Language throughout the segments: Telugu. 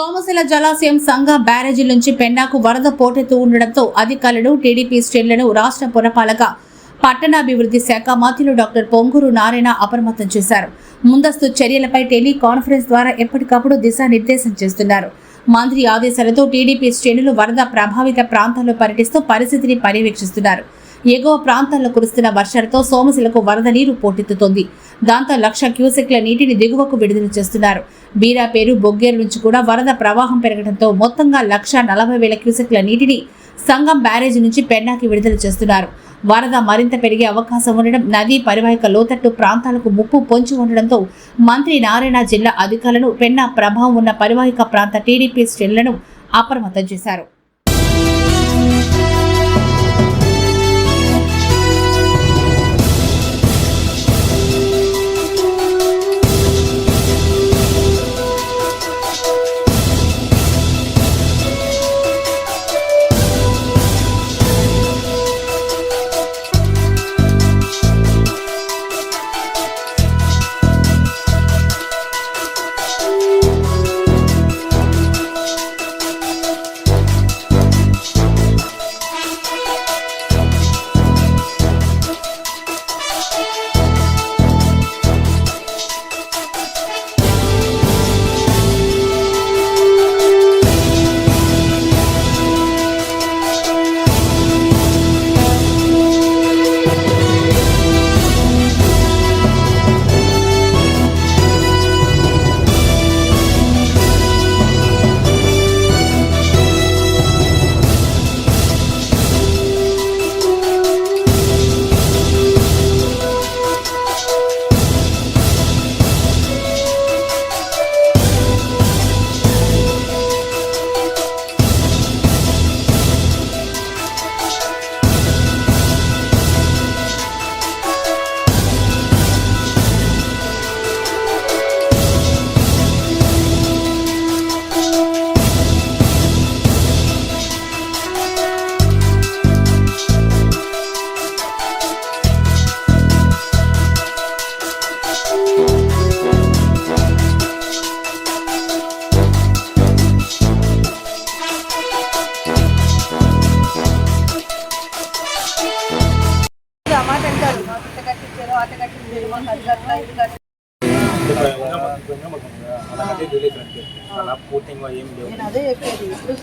సోమశిల జలాశయం సంఘ బ్యారేజీ నుంచి పెన్నాకు వరద పోటెత్తు ఉండడంతో అధికారులు టీడీపీ శ్రేణులను రాష్ట్ర పురపాలక పట్టణాభివృద్ధి శాఖ మంత్రులు డాక్టర్ పొంగూరు నారాయణ అప్రమత్తం చేశారు. ముందస్తు చర్యలపై టెలి కాన్ఫరెన్స్ ద్వారా ఎప్పటికప్పుడు దిశానిర్దేశం చేస్తున్నారు. మంత్రి ఆదేశాలతో టీడీపీ శ్రేణులు వరద ప్రభావిత ప్రాంతాల్లో పర్యటిస్తూ పరిస్థితిని పర్యవేక్షిస్తున్నారు. ఎగువ ప్రాంతాల్లో కురుస్తున్న వర్షాలతో సోమశిలకు వరద నీరు పోటెత్తుతోంది. దాంతో లక్ష క్యూసెక్ల నీటిని దిగువకు విడుదల చేస్తున్నారు. బీరాపేరు బొగ్గేరు నుంచి కూడా వరద ప్రవాహం పెరగడంతో మొత్తంగా లక్ష నలభై వేల క్యూసెక్ల నీటిని సంగం బ్యారేజీ నుంచి పెన్నాకి విడుదల చేస్తున్నారు. వరద మరింత పెరిగే అవకాశం ఉండడం నదీ పరివాహిక లోతట్టు ప్రాంతాలకు ముప్పు పొంచి ఉండడంతో మంత్రి నారాయణ జిల్లా అధికారులను పెన్నా ప్రభావం ఉన్న పరివాహిక ప్రాంత టీడీపీ శ్రేణులను అప్రమత్తం చేశారు.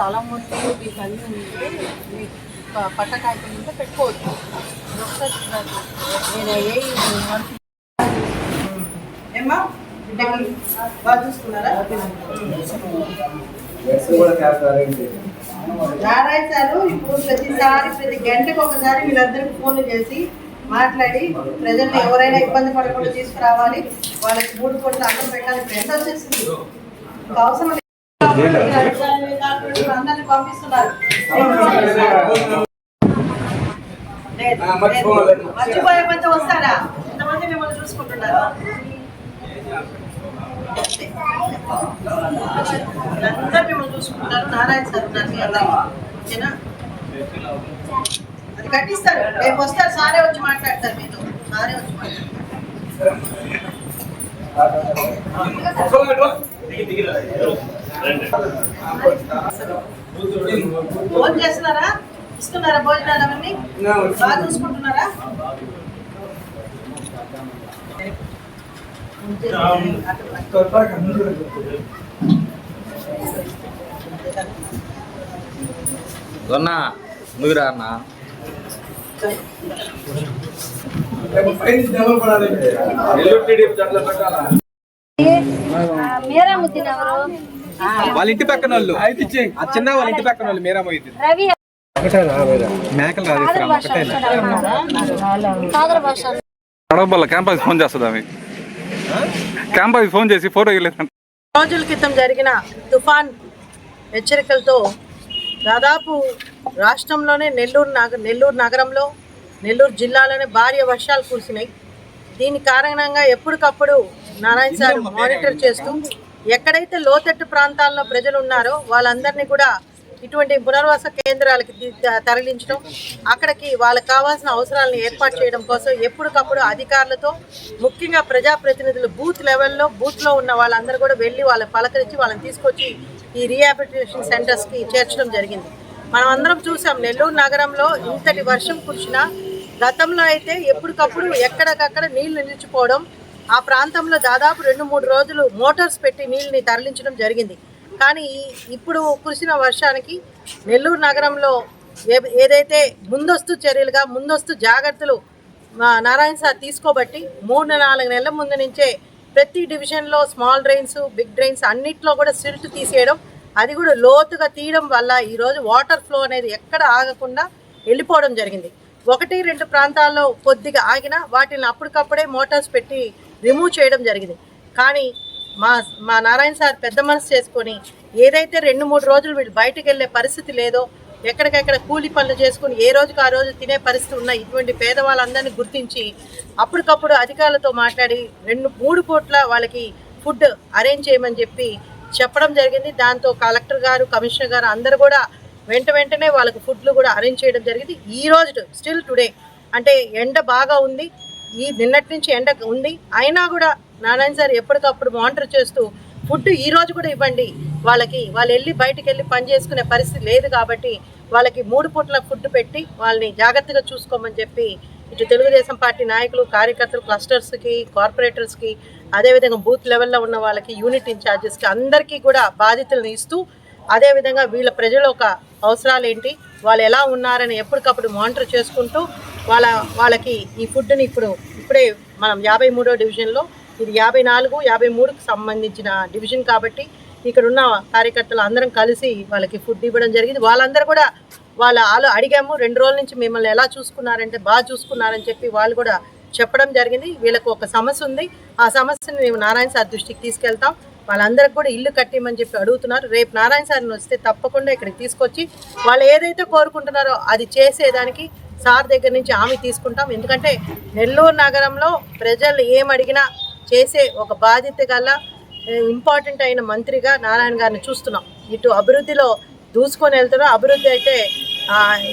స్థలం ఉంటే మీకు అన్ని ఉంటే మీ పట్ట కాగితం ఉంటే పెట్టుకోవచ్చు. నేను ఏ ఏమ్మా? బాగా చూసుకున్నారా? నారాయణ సారు ఇప్పుడు ప్రతిసారి ప్రతి గంటకు ఒకసారి వీళ్ళందరికీ ఫోన్లు చేసి మాట్లాడి ప్రజల్ని ఎవరైనా ఇబ్బంది పడకుండా తీసుకురావాలి. వాళ్ళకి మూడు కోట్లు అన్నం పెట్టాలి. ఎంత వచ్చేసింది? అవసరం అందరిని పంపిస్తున్నారు. మర్చిపోయే వస్తారా? ఎంతమంది మిమ్మల్ని చూసుకుంటున్నారు? అందరూ మిమ్మల్ని చూసుకుంటారు నారాయణ సార్ ఉన్నారు మీ అందరికి ఓకేనా? అది కట్టిస్తారు. రేపు వస్తారు. సారే వచ్చి మాట్లాడతారు మీతో. సారే వచ్చి మాట్లాడతారు. భోజనం చేస్తున్నారా? ఇస్తున్నారా భోజనాలు అవన్నీ? బాగా చూసుకుంటున్నారా? అన్నా నువ్వు రా అన్న మీరా ముద్దిన ఎవరు? వాళ్ళ ఇంటి పక్కన వాళ్ళు. ఆ చిన్న వాళ్ళ ఇంటి పక్కన వాళ్ళు మీరా మొయ్యింది మేకలు రాదు క్యాంపస్ ఫోన్ చేస్తుంది ఆమె క్యాంపస్ ఫోన్ చేసి ఫోటో రోజుల క్రితం జరిగిన తుఫాన్ హెచ్చరికలతో దాదాపు రాష్ట్రంలోనే నెల్లూరు నగ నెల్లూరు నగరంలో నెల్లూరు జిల్లాలోనే భారీ వర్షాలు కురిసినాయి. దీని కారణంగా ఎప్పటికప్పుడు నారాయణ సార్ మానిటర్ చేస్తూ ఎక్కడైతే లోతట్టు ప్రాంతాల్లో ప్రజలు ఉన్నారో వాళ్ళందరినీ కూడా ఇటువంటి పునర్వాస కేంద్రాలకి తరలించడం అక్కడికి వాళ్ళకి కావాల్సిన అవసరాలను ఏర్పాటు చేయడం కోసం ఎప్పటికప్పుడు అధికారులతో ముఖ్యంగా ప్రజాప్రతినిధులు బూత్ లెవెల్లో బూత్లో ఉన్న వాళ్ళందరూ కూడా వెళ్ళి వాళ్ళని పలకరించి వాళ్ళని తీసుకొచ్చి ఈ రీహాబిలిటేషన్ సెంటర్స్కి చేర్చడం జరిగింది. మనం అందరం చూసాం నెల్లూరు నగరంలో ఇంతటి వర్షం కురిసినా గతంలో అయితే ఎప్పటికప్పుడు ఎక్కడికక్కడ నీళ్ళు నిలిచిపోవడం ఆ ప్రాంతంలో దాదాపు రెండు మూడు రోజులు మోటార్స్ పెట్టి నీళ్ళని తరలించడం జరిగింది. కానీ ఇప్పుడు కురిసిన వర్షానికి నెల్లూరు నగరంలో ఏ- ఏదైతే ముందస్తు చర్యలుగా ముందస్తు జాగ్రత్తలు నారాయణ సార్ తీసుకోబట్టి మూడు నాలుగు నెలల ముందు నుంచే ప్రతి డివిజన్లో స్మాల్ డ్రైన్స్ బిగ్ డ్రైన్స్ అన్నిట్లో కూడా సిల్ట్ తీసేయడం అది కూడా లోతుగా తీయడం వల్ల ఈరోజు వాటర్ ఫ్లో అనేది ఎక్కడ ఆగకుండా వెళ్ళిపోవడం జరిగింది. ఒకటి రెండు ప్రాంతాల్లో కొద్దిగా ఆగినా వాటిని అప్పటికప్పుడే మోటార్స్ పెట్టి రిమూవ్ చేయడం జరిగింది. కానీ మా మా నారాయణ సార్ పెద్ద మనసు చేసుకొని ఏదైతే రెండు మూడు రోజులు వీళ్ళు బయటకు వెళ్ళే పరిస్థితి లేదో ఎక్కడికెక్కడ కూలి పనులు చేసుకుని ఏ రోజుకి ఆ రోజు తినే పరిస్థితి ఉన్న ఇటువంటి పేదవాళ్ళందరినీ గుర్తించి అప్పటికప్పుడు అధికారులతో మాట్లాడి రెండు మూడు కోట్ల వాళ్ళకి ఫుడ్ అరేంజ్ చేయమని చెప్పి చెప్పడం జరిగింది. దాంతో కలెక్టర్ గారు కమిషనర్ గారు అందరు కూడా వెంట వెంటనే వాళ్ళకు ఫుడ్లు కూడా అరేంజ్ చేయడం జరిగింది. ఈ రోజు స్టిల్ టుడే అంటే ఎండ బాగా ఉంది. ఈ నిన్నటి నుంచి ఎండ ఉంది. అయినా కూడా నారాయణ సార్ ఎప్పటికప్పుడు మానిటర్ చేస్తూ ఫుడ్ ఈ రోజు కూడా ఇవ్వండి. వాళ్ళకి వాళ్ళు వెళ్ళి బయటికి వెళ్ళి పని చేసుకునే పరిస్థితి లేదు కాబట్టి వాళ్ళకి మూడు పూట్ల ఫుడ్ పెట్టి వాళ్ళని జాగ్రత్తగా చూసుకోమని చెప్పి ఇటు తెలుగుదేశం పార్టీ నాయకులు కార్యకర్తలు క్లస్టర్స్కి కార్పొరేటర్స్కి అదేవిధంగా బూత్ లెవెల్లో ఉన్న వాళ్ళకి యూనిట్ ఇన్ఛార్జెస్కి అందరికీ కూడా బాధ్యతలను ఇస్తూ అదేవిధంగా వీళ్ళ ప్రజలు ఒక అవసరాలు ఏంటి వాళ్ళు ఎలా ఉన్నారని ఎప్పటికప్పుడు మానిటర్ చేసుకుంటూ వాళ్ళ వాళ్ళకి ఈ ఫుడ్ని ఇప్పుడు ఇప్పుడే మనం యాభై మూడో డివిజన్లో ఇది యాభై నాలుగు యాభై మూడుకు సంబంధించిన డివిజన్ కాబట్టి ఇక్కడ ఉన్న కార్యకర్తలు అందరం కలిసి వాళ్ళకి ఫుడ్ ఇవ్వడం జరిగింది. వాళ్ళందరూ కూడా వాళ్ళ ఆలో అడిగాము రెండు రోజుల నుంచి మిమ్మల్ని ఎలా చూసుకున్నారంటే బాగా చూసుకున్నారని చెప్పి వాళ్ళు కూడా చెప్పడం జరిగింది. వీళ్ళకు ఒక సమస్య ఉంది. ఆ సమస్యని మేము నారాయణ సార్ దృష్టికి తీసుకెళ్తాం. వాళ్ళందరికి కూడా ఇల్లు కట్టిమని చెప్పి అడుగుతున్నారు. రేపు నారాయణ సార్ని వస్తే తప్పకుండా ఇక్కడికి తీసుకొచ్చి వాళ్ళు ఏదైతే కోరుకుంటున్నారో అది చేసేదానికి సార్ దగ్గర నుంచి హామీ తీసుకుంటాం. ఎందుకంటే నెల్లూరు నగరంలో ప్రజలు ఏమడిగినా చేసే ఒక బాధ్యత గల ఇంపార్టెంట్ అయిన మంత్రిగా నారాయణ గారిని చూస్తున్నాం. ఇటు అభివృద్ధిలో దూసుకొని వెళ్తారో అభివృద్ధి అయితే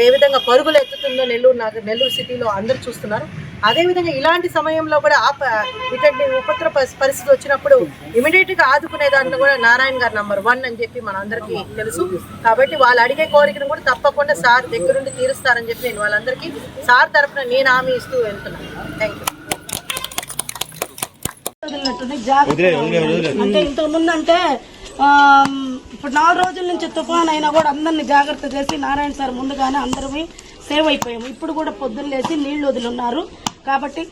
ఏ విధంగా పరుగులు ఎత్తుతుందో నెల్లూరు నగర నెల్లూరు సిటీలో అందరూ చూస్తున్నారు. అదేవిధంగా ఇలాంటి సమయంలో కూడా ఆ ప- ఇటువంటి ఉపద్ర ప- పరిస్థితి వచ్చినప్పుడు ఇమీడియట్గా ఆదుకునే దాంట్లో కూడా నారాయణ గారు నంబర్ వన్ అని చెప్పి మన అందరికీ తెలుసు. కాబట్టి వాళ్ళు అడిగే కోరికను కూడా తప్పకుండా సార్ దగ్గరుండి తీరుస్తారని చెప్పి నేను వాళ్ళందరికీ సార్ తరఫున నేను హామీ ఇస్తూ వెళ్తున్నాను. థ్యాంక్ యూ అంటే ఇంతకు ముందు అంటే ఆ, ఇప్పుడు నాలుగు రోజుల నుంచి తుఫాన్ అయినా కూడా అందరిని జాగ్రత్త చేసి నారాయణ సార్ ముందుగానే అందరమే సేవ్ అయిపోయాము. ఇప్పుడు కూడా పొద్దున్న లేచి నీళ్ళు వదిలిన్నారు కాబట్టి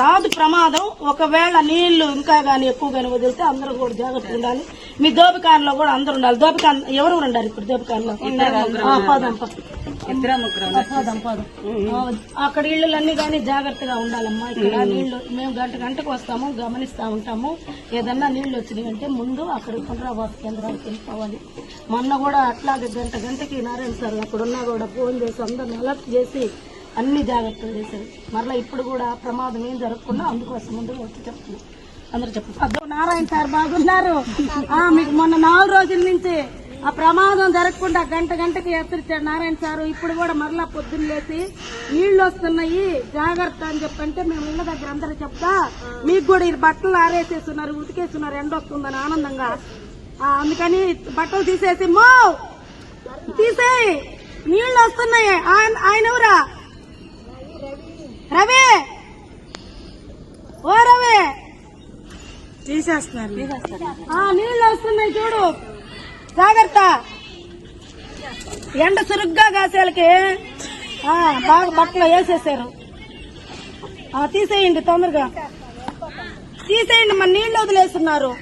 రాదు ప్రమాదం. ఒకవేళ నీళ్ళు ఇంకా గానీ ఎక్కువ గానీ వదిలితే అందరూ కూడా జాగ్రత్తగా ఉండాలి. మీ దోపికాన్లో కూడా అందరూ ఉండాలి. దోపికాన్ ఎవరు ఉండాలి ఇప్పుడు దోపికాన్లో? పోదాం అక్కడ ఇళ్ళలన్నీ కానీ జాగ్రత్తగా ఉండాలమ్మా. ఇక్కడ నీళ్ళు మేము గంట గంటకు వస్తాము గమనిస్తా ఉంటాము. ఏదన్నా నీళ్ళు వచ్చినాయి అంటే ముందు అక్కడ పునరావాస కేంద్రాలకు వెళ్ళిపోవాలి. మొన్న కూడా అట్లాగే గంట గంటకి నారాయణ సార్ అక్కడ ఉన్నా కూడా ఫోన్ చేసి అందరిని అలర్ట్ చేసి అన్ని జాగ్రత్తలు చేశారు. మరలా ఇప్పుడు కూడా ప్రమాదం ఏం జరగకుండా అందుకోసం ముందు వచ్చి చెప్తున్నాం. అందరూ చెప్పండి నారాయణ సార్ బాగున్నారు. మీకు మొన్న నాలుగు రోజుల నుంచి ఆ ప్రమాదం జరగకుండా గంట గంటకి హెచ్చరించాడు నారాయణ సార్. ఇప్పుడు కూడా మరలా పొద్దున్న లేచి నీళ్ళు వస్తున్నాయి జాగ్రత్త అని చెప్పంటే మేము ఇళ్ళ దగ్గర అందరూ చెప్తా. మీకు కూడా ఈ బట్టలు ఆరేసేస్తున్నారు ఉతికేస్తున్నారు ఎండ వస్తుందని ఆనందంగా. అందుకని బట్టలు తీసేసి మో! తీసేయి! నీళ్ళు వస్తున్నాయి. ఆయన ఆయన ఎవరా? రవి! ఓ రవి! తీసేస్తున్నారు. ఆ, నీళ్ళు వస్తున్నాయి చూడు. జాగ్రత్త. ఎండ సురుగ్గా కాసేలకి. ఆ, బాగా బట్టలు వేసేసారు. ఆ, తీసేయండి తొందరగా. తీసేయండి మన నీళ్ళు వదిలేస్తున్నారు.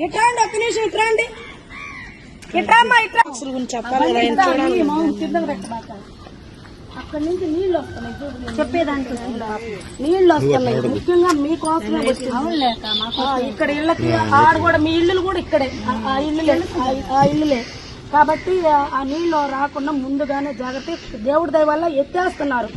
ఇట్రాండి ఒక్క నిమిషం ఇట్రాండి ఇట్రామ్మా ఇట్రా చెప్పాలి పెట్టమాక అక్కడి నుంచి నీళ్ళు వస్తున్నాయి. చూడు చెప్పేదానికి నీళ్ళు వస్తున్నాయి. ముఖ్యంగా మీకోసమే వచ్చింది. ఇక్కడ ఇళ్ళకి ఆడ కూడా మీ ఇల్లులు కూడా ఇక్కడే. ఆ- ఇల్లులే ఆ- ఇల్లులే. కాబట్టి ఆ- నీళ్ళు రాకుండా ముందుగానే జాగ్రత్త. దేవుడి దయ వల్ల ఎత్తేస్తున్నారు.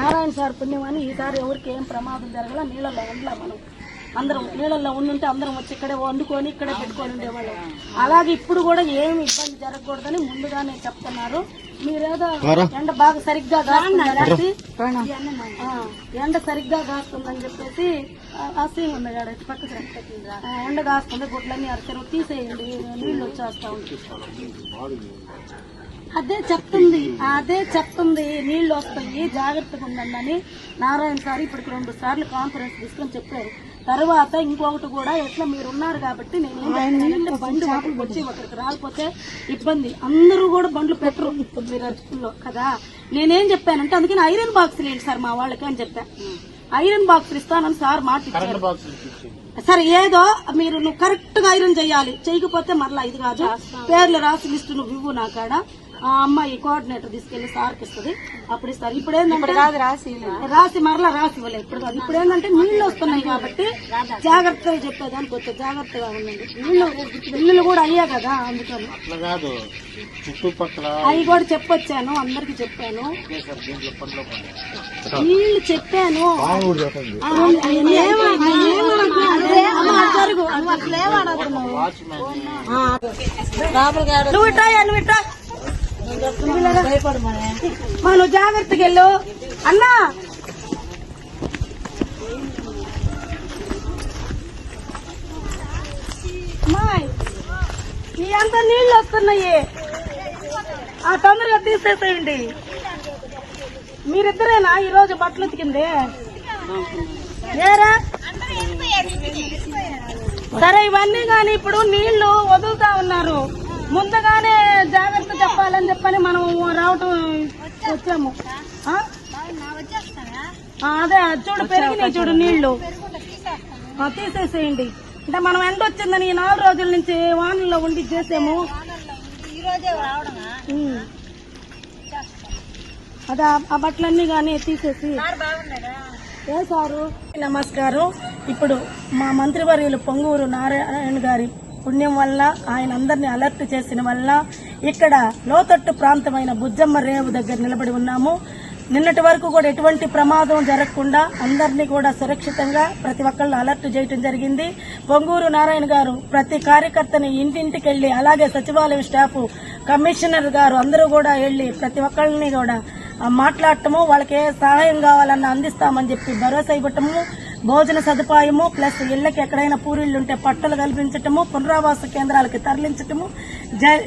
నారాయణ సార్ పుణ్యం అని ఈసారి ఎవరికి ఏం ప్రమాదం జరగల నీళ్ళలో ఉండలే మనం. అందరం నీళ్ళల్లో ఉండుంటే అందరం వచ్చి ఇక్కడే వండుకొని ఇక్కడే పెట్టుకొని ఉండేవాళ్ళం. అలాగే ఇప్పుడు కూడా ఏమి ఇబ్బంది జరగకూడదని ముందుగానే చెప్తున్నారు. మీరేదో ఎండ బాగా సరిగ్గా కాస్తుందని ఆ, ఎండ సరిగ్గా కాస్తుందని చెప్పేసి సీన్ ఉంది కాడ ఇటు పక్కకి రా. ఆ, ఎండ కాస్తుంది గుడ్లన్నీ అరచరు తీసేయండి నీళ్ళు వచ్చేస్తా ఉంటాయి అదే చెప్తుంది అదే చెప్తుంది నీళ్ళు వస్తాయి జాగ్రత్తగా ఉండండి అని నారాయణ సార్ ఇప్పటికి రెండు సార్లు కాన్ఫరెన్స్ తీసుకొని చెప్పారు. తర్వాత ఇంకొకటి కూడా ఎట్లా మీరు ఉన్నారు కాబట్టి నేను బండి ఒకరికి వచ్చి ఒకరికి రాకపోతే ఇబ్బంది. అందరూ కూడా బండ్లు పెట్టరు. ఇప్పుడు మీరు అర్చుకుల్లో కదా. నేనేం చెప్పానంటే అందుకని ఐరన్ బాక్స్ లేండి సార్ మా వాళ్ళకి అని చెప్పా. ఐరన్ బాక్స్ ఇస్తానని సార్ మాట ఇచ్చారు. సరే ఏదో మీరు నువ్వు కరెక్ట్గా ఐరన్ చేయాలి. చేయకపోతే మరలా ఇది కాదు. పేర్లు రాసి లిస్టు నువ్వు ఇవ్వు నా కాడ ఆ అమ్మాయి కోఆర్డినేటర్ తీసుకెళ్ళి సార్కి ఇస్తుంది. అప్పుడు ఇస్తారు. ఇప్పుడు ఏంటంటే రాసి రాసి మరలా రాసి ఇవ్వలేదు ఇప్పుడు కాదు. ఇప్పుడు ఏంటంటే నీళ్ళు వస్తున్నాయి కాబట్టి జాగ్రత్తగా చెప్పేదానికి వచ్చే జాగ్రత్తగా ఉండండి. నీళ్ళు ఇల్లులు కూడా అయ్యా కదా అందుకని. కాదు. చుట్టుపక్కల అవి కూడా చెప్పొచ్చాను. అందరికి చెప్పాను. నీళ్ళు చెప్పాను. ఆ, ఏమో, ఏమో, అమ్మ, జరుగు. ఆ. నువ్వు ఇట్టా, నువ్వు ఇట్టా. మనం నువ్వు జాగ్రత్తగా వెళ్ళు అన్నా! అమ్మాయ్, ఈ అంత నీళ్ళు వస్తున్నాయి. ఆ తొందరగా తీసేసేయండి. మీరిద్దరేనా? ఈ రోజు బట్టలు ఉతికింది. ఏరా? సరే ఇవన్నీ కానీ ఇప్పుడు నీళ్ళు వదులుతా ఉన్నారు. ముందుగానే చెప్పాలని చెప్పని మనం రావటం వచ్చాము. అదే చూడు పెరిగినాయి చూడు నీళ్ళు. తీసేసేయండి. అంటే మనం ఎండ వచ్చిందని ఈ నాలుగు రోజుల నుంచి వానల్లో ఉండి చేసాము. అదే ఆ బట్టలన్నీ కానీ తీసేసి. ఏ సారు? నమస్కారం. ఇప్పుడు మా మంత్రివర్యులు పొంగూరు నారాయణ గారి పుణ్యం వల్ల ఆయన అందరినీ అలర్ట్ చేసిన వల్ల ఇక్కడ లోతట్టు ప్రాంతమైన బుజ్జమ్మ రేవు దగ్గర నిలబడి ఉన్నాము. నిన్నటి వరకు కూడా ఎటువంటి ప్రమాదం జరగకుండా అందరినీ కూడా సురక్షితంగా ప్రతి ఒక్కళ్ళు అలర్ట్ చేయడం జరిగింది. పొంగూరు నారాయణ గారు ప్రతి కార్యకర్తని ఇంటింటికి వెళ్ళి అలాగే సచివాలయం స్టాఫ్ కమిషనర్ గారు అందరూ కూడా వెళ్ళి ప్రతి ఒక్కళ్ళని కూడా మాట్లాడటము వాళ్ళకి ఏ సహాయం కావాలన్నా అందిస్తామని చెప్పి భరోసా ఇవ్వటము భోజన సదుపాయము ప్లస్ ఇళ్ళకి ఎక్కడైనా పూరిళ్ళు ఉంటే పట్టలు కల్పించటము పునరావాస కేంద్రాలకి తరలించటము జ-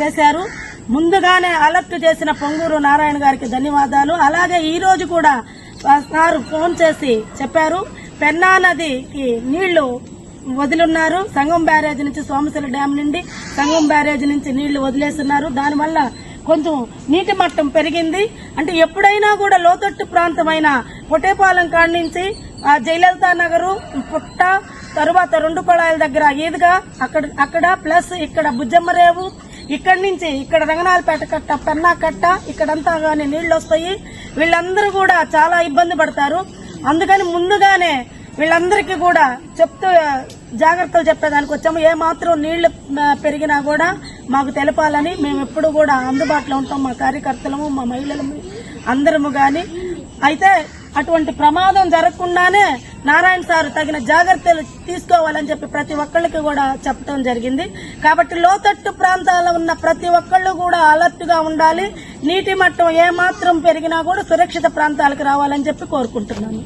చేశారు. ముందుగానే అలర్ట్ చేసిన పొంగూరు నారాయణ గారికి ధన్యవాదాలు. అలాగే ఈ రోజు కూడా సారు ఫోన్ చేసి చెప్పారు పెన్నా నదికి నీళ్ళు వదిలున్నారు. సంగం బ్యారేజ్ నుంచి సోమశిల డ్యాం నుండి సంగం బ్యారేజ్ నుంచి నీళ్ళు వదిలేస్తున్నారు. దానివల్ల కొంచెం నీటి మట్టం పెరిగింది. అంటే ఎప్పుడైనా కూడా లోతట్టు ప్రాంతమైన పొటేపాలెం కాడి నుంచి జయలలితా నగరు పుట్ట తరువాత రెండు కొళాయిల దగ్గర ఏదిగా అక్కడ అక్కడ ప్లస్ ఇక్కడ బుజ్జమ్మరేవు ఇక్కడి నుంచి ఇక్కడ రంగనాలపేట కట్ట పెన్నా కట్ట ఇక్కడంతా కానీ నీళ్ళు వస్తాయి వీళ్ళందరూ కూడా చాలా ఇబ్బంది పడతారు. అందుకని ముందుగానే వీళ్ళందరికీ కూడా చెప్తూ జాగ్రత్తలు చెప్పేదానికి వచ్చాము. ఏ మాత్రం నీళ్ళు పెరిగినా కూడా మాకు తెలపాలని మేము ఎప్పుడు కూడా అందుబాటులో ఉంటాం. మా కార్యకర్తలము మా మహిళలము అందరము కానీ అయితే అటువంటి ప్రమాదం జరగకుండానే నారాయణ సార్ తగిన జాగ్రత్తలు తీసుకోవాలని చెప్పి ప్రతి ఒక్కళ్ళకి కూడా చెప్పడం జరిగింది. కాబట్టి లోతట్టు ప్రాంతాల్లో ఉన్న ప్రతి ఒక్కళ్ళు కూడా అలర్ట్గా ఉండాలి. నీటి మట్టం ఏ మాత్రం పెరిగినా కూడా సురక్షిత ప్రాంతాలకు రావాలని చెప్పి కోరుకుంటున్నాను.